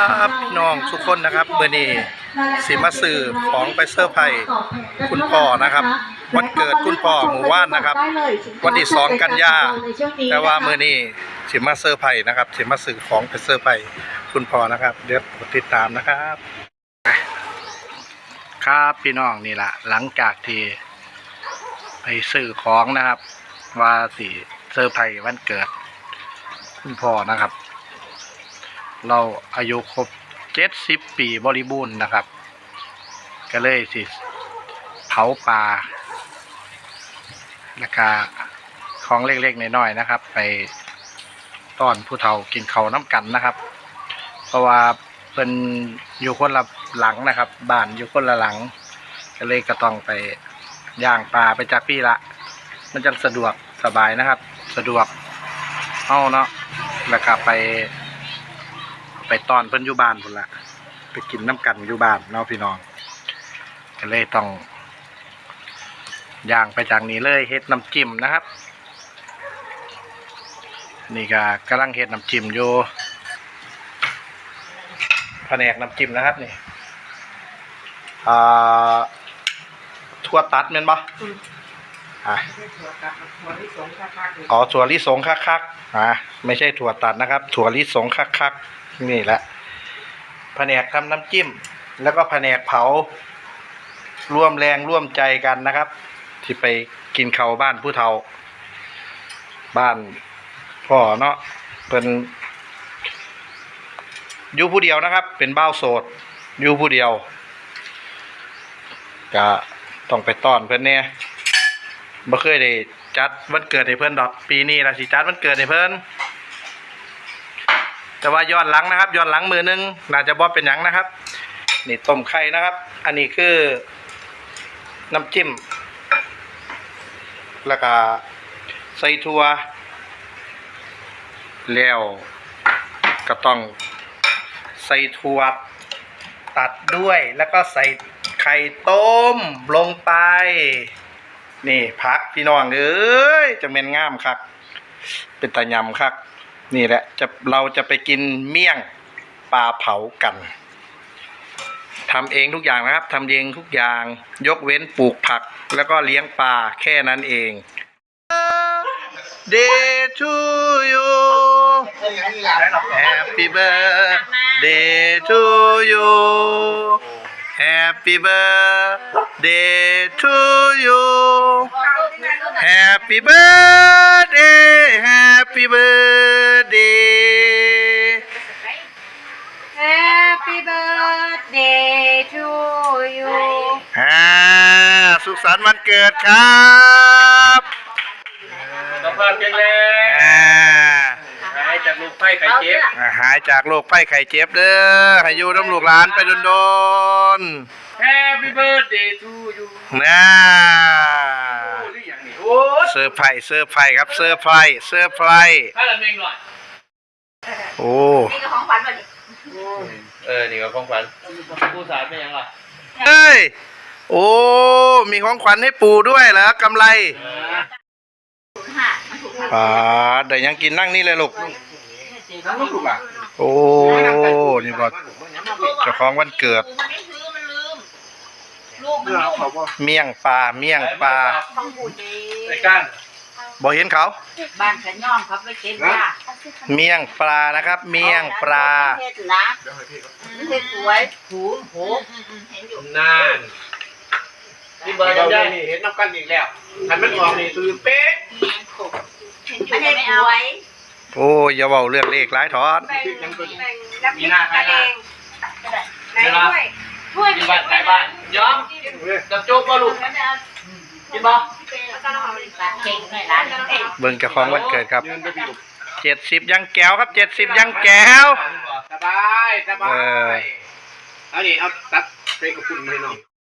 ครับพี่น้องทุกคนนะครับเบอร์นี้สีมาสื่อของไปเซอร์ไพรคุณพ่อนะครับ วันเกิดคุณพ่อหมู่บ้านนะครับ วันที่สองกันยาแต่ว่าเมื่อนี้สีมาเซอร์ไพรนะครับสีมาสื่อของไปเซอร์ไพรคุณพ่อนะครับ เดี๋ยวกดติดตามนะครับ ครับพี่น้องนี่แหละหลังจากที่ไปซื้อของนะครับ ว่าสีเซอร์ไพรวันเกิด คุณพ่อนะครับ เราอายุครบเจ็ดสิบปีบริบูรณ์นะครับ ก็เลยสิเผาปลาแล้วก็ของเล็กๆน้อยๆนะครับ ไปต้อนผู้เฒ่ากินเขาน้ำกันนะครับ เพราะว่าเป็นอยู่คนละหลังนะครับบ้านอยู่คนละหลัง ก็เลยก็ต้องไปย่างปลาไปจากพี่ละ มันจะสะดวกสบายนะครับ สะดวกเอาเนาะแล้วก็ไป ไปตอนเพิ่นอยู่บ้านพุ่นละไปกินน้ำกันอยู่บ้านเนาะพี่น้องก็เลยต้องย่างไปจากนี้เลยเฮ็ดน้ำจิ้มนะครับ นี่ก็กำลังเฮ็ดน้ำจิ้มอยู่แผนกน้ำจิ้มนะครับนี่อ่าทั่วตัดแม่นบ่อะอ๋อถั่วลิสงคักๆอะไม่ใช่ถั่วตัดนะครับ ถั่วลิสงคักๆ นี่แหละแผนกทำน้ำจิ้ม แล้วก็แผนกเผา ร่วมแรงร่วมใจกันนะครับ ที่ไปกินเขาบ้านผู้เฒ่า บ้านพ่อเนาะเป็นอยู่ผู้เดียวนะครับ เป็นเบ้าโสดอยู่ผู้เดียวก็ต้องไปต้อนเพื่อนเนี่ยบ่เคยได้จัดวันเกิดให้เพื่อนดอก ปีนี้ละสิจัดวันเกิดให้เพื่อน แต่ว่าย้อนหลังนะครับย้อนหลังมือนึงน่าจะบอเป็นหยังนะครับ นี่ต้มไข่นะครับ อันนี้คือน้ำจิ้ม แล้วก็ใส่ถั่วแล้วก็ต้องใส่ถั่วตัดด้วยแล้วก็ใส่ไข่ต้มลงไป นี่พักพี่น้องเอ้ยจะเป็นง่ามครับเป็นตะยำครับ นี่แหละจะเราจะไปกินเมี่ยงปลาเผากันทำเองทุกอย่างนะครับทำเองทุกอย่าง ยกเว้นปลูกผัก แล้วก็เลี้ยงปลาแค่นั้นเอง Day to you Happy birthday to you Happy birthday to you Happy birthday Happy birthday Happy birthday to you อ่าสุขสันต์วันเกิดครับ สุขภาพแข็งแรงอ่าหายจากลูกไข้ไข้เจ็บอ่าหายจากโรคไข้ไข้เจ็บเด้อให้อยู่น้ำลูกหลานไปโดน Happy birthday to you ๆน่าโอ้ยอย่างนี้โอ้ยเซอร์ไพรส์เซอร์ไพรส์ครับเซอร์ไพรส์เซอร์ไพรส์ถ้าเราเองหน่อย โอ้นี่ก็ของขวัญวันนี้เออ นี่ก็ของขวัญผู้สารเป็นยังไงเอ้ยโอ้มีของขวัญให้ปู่ด้วยเหรอกำไร ศูนย์ห้ามันถูกอ่าเดี๋ยวยังกินนั่งนี่เลยลูกนั่งลูกอะ โอ้ นี่บอกเจ้าของวันเกิด มันไม่ซื้อมันลืม ลูกมันลืมเมี่ยงปลา เมี่ยงปลาต้องพูดดีไอ้ก้านบ่เห็นเขา บ้านขันย่อมครับไปเก็บยาเมี่ยงปลานะครับ เมี่ยงปลาเฮ็ดนะเฮ็ดสวยถูมโหเห็นอยู่นานที่เบอร์จำได้นี่เห็นน้ำกันอีกแล้วทันมันออกนี่ตื่นเป๊ะเห็นอยู่ไม่เอาไว้ โอ้อย่าเว้าเรื่องเลขหลายถอนมีหน้าใครหน้าไหนด้วยช่วยมีบ้านขายบ้านยอมจับโจ๊กบ่ลูกกินบ่เก่งหน่อยร้านเก่งเบิ่งเจ้าของวันเกิดครับเจ็ดสิบยังแก้วครับเจ็ดสิบยังแก้วสบายสบาเออยเอาดิเอาตัดไปกับคุณให้น้อง